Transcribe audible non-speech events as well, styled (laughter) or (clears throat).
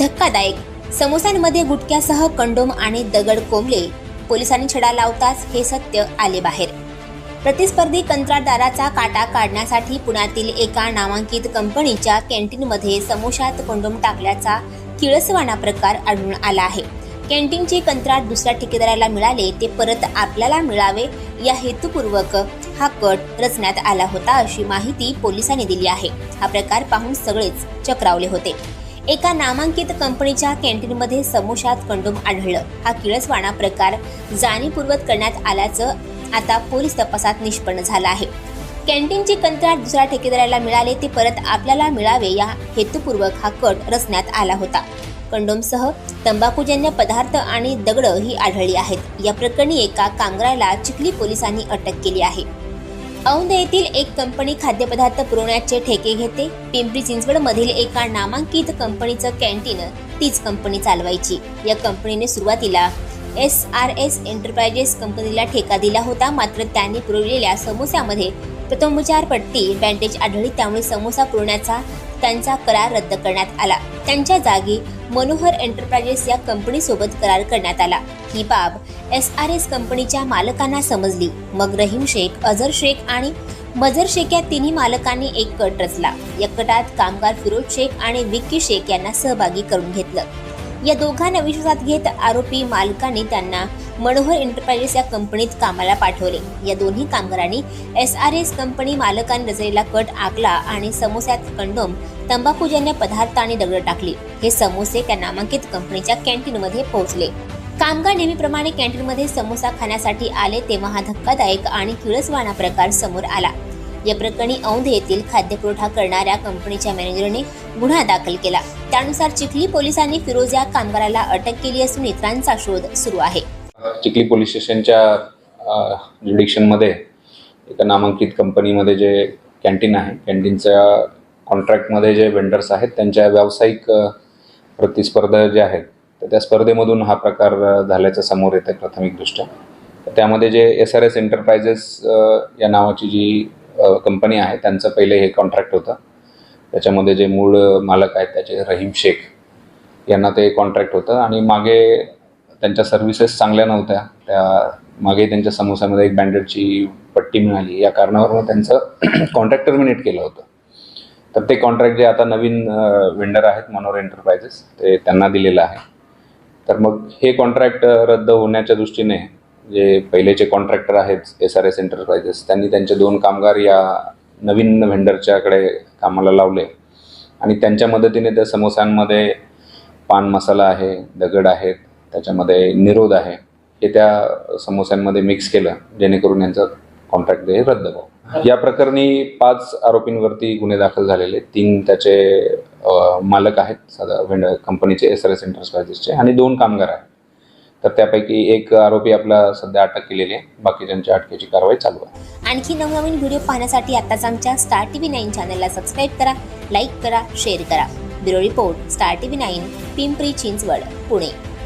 धक्कादायक. समोसांमध्ये गुटक्यासह कंडोम आणि दगड कोंबले. पोलिसांनी छडा लावताच हे सत्य आले बाहेर. प्रतिस्पर्धी कंत्राटदाराचा काटा काढण्यासाठी पुण्यातील एका नामांकित कंपनीच्या कॅन्टीनमध्ये समोशात कंडोम टाकल्याचा किळसवाणा प्रकार आढळून आला आहे. कॅन्टीनचे कंत्राट दुसऱ्या ठेकेदाराला मिळाले ते परत आपल्याला मिळावे या हेतुपूर्वक हा कट रचण्यात आला होता अशी माहिती पोलिसांनी दिली आहे. हा प्रकार पाहून सगळेच चक्रावले होते. एका नामांकित कंपनीच्या कॅन्टीनमध्ये समोशात कंडोम आढळलं. हा किळसवाणा प्रकार जाणीवपूर्वक करण्यात आल्याचं आता पोलीस तपासात निष्पन्न झालं आहे. कॅन्टीनचे कंत्राट दुसऱ्या ठेकेदाराला मिळाले ते परत आपल्याला मिळावे या हेतुपूर्वक हा कट रचण्यात आला होता. कंडोमसह तंबाखूजन्य पदार्थ आणि दगडं ही आढळली आहेत. या प्रकरणी एका कामगाराला चिखली पोलिसांनी अटक केली आहे. औंध येथील एक कंपनी खाद्यपदार्थ पुरवण्याचे ठेके घेते. पिंपरी चिंचवड मधील एका नामांकित कंपनीचं कॅन्टीन तीच कंपनी चालवायची. या कंपनीने सुरुवातीला एस आर एस एंटरप्राइजेस कंपनीला ठेका दिला होता. मात्र त्यांनी पुरवलेल्या समोस्यामध्ये प्रथमोपचार पट्टी बँडेज आढळली. त्यामुळे समोसा पुरवण्याचा त्यांचा करार रद्द करण्यात आला. त्यांच्या जागी मनोहर एंटरप्राइजेस या कंपनीसोबत करार करण्यात आला. ही बाब एस आर एस कंपनीच्या मालकांना समजली. मग रहीम शेख अझर शेख आणि मजर शेख या तिन्ही मालकांनी एक कट रचला. या कटात कामगार फिरोज शेख आणि विक्की शेख यांना सहभागी करून घेतलं. या दोघांना विश्वासात घेत आरोपी मालकांनी त्यांना मनोहर एंटरप्राइजेस या कंपनीत कामाला पाठवले. या दोन्ही कामगारांनी एस आर एस कंपनी मालकांनी रचलेला कट आखला आणि समोस्यात कंडोम तंबाखूजन्य पदार्थ आणि दगड टाकली. हे समोसे त्या नामांकित कंपनीच्या कॅन्टीनमध्ये पोहोचले. कामगार नेहमीप्रमाणे कॅन्टीनमध्ये समोसा खाण्यासाठी आले तेव्हा हा धक्कादायक आणि किळसवाणा प्रकार समोर आला. या प्रकरणी औंध येथील खाद्यपुरवठा करणाऱ्या कंपनीच्या मॅनेजरने गुन्हा दाखल केला. त्यानुसार चिखली पोलिसांनी फिरोज या कामगाराला अटक केली असून इतरांचा शोध सुरू आहे. चिखली पोलीस स्टेशनच्या ज्युडिक्शनमध्ये एका नामांकित कंपनीमध्ये जे कॅन्टीन आहे कॅन्टीनच्या कॉन्ट्रॅक्टमध्ये जे वेंडर्स आहेत त्यांच्या व्यावसायिक प्रतिस्पर्धा ज्या आहेत तर त्या स्पर्धेमधून हा प्रकार झाल्याचं समोर येतं प्राथमिकदृष्ट्या. त्यामध्ये जे एस आर एस एंटरप्राइजेस या नावाची जी कंपनी आहे त्यांचं पहिले हे कॉन्ट्रॅक्ट होतं. त्याच्यामध्ये जे मूळ मालक आहेत त्याचे रहीम शेख यांना ते कॉन्ट्रॅक्ट होतं. आणि मागे त्यांच्या सर्व्हिसेस चांगल्या नव्हत्या. त्या मागे त्यांच्या समोसामध्ये एक बँडेडची पट्टी मिळाली. या कारणावरून त्यांचं (clears throat) कॉन्ट्रॅक्ट टर्मिनेट केलं होतं. तर ते कॉन्ट्रॅक्ट जे आता नवीन वेंडर आहेत मनोहर एंटरप्राइजेस ते त्यांना दिलेलं आहे. तर मग हे कॉन्ट्रॅक्ट रद्द होण्याच्या दृष्टीने जे पहिलेचे कॉन्ट्रॅक्टर आहेत एस आर एस एंटरप्राइजेस त्यांनी त्यांचे दोन कामगार या नवीन व्हेंडरच्याकडे कामाला लावले. आणि त्यांच्या मदतीने त्या समोस्यांमध्ये पान मसाला आहे दगड आहेत त्याच्यामध्ये निरोध आहे हे त्या समोस्यांमध्ये मिक्स केलं जेणेकरून यांचं कॉन्ट्रॅक्ट हे रद्द व्हावं या प्रकरणी पाच आरोपींवरती गुन्हे दाखल झालेले. तीन त्याचे मालक आहेत साधा व्हेंडर कंपनीचे एस आर एस एंटरप्राइजेसचे आणि दोन कामगार आहेत. तर त्यापैकी एक आरोपी आपला सध्या अटक केलेली आहे. बाकीच्यांच्या अटकेची कारवाई चालू आहे. आणखी नवनवीन व्हिडिओ पाहण्यासाठी आताच आमच्या स्टार टीव्ही नाईन चॅनलला सबस्क्राईब करा लाईक करा शेअर करा. Bureau report star TV nine Pimpri Chinchwad Pune.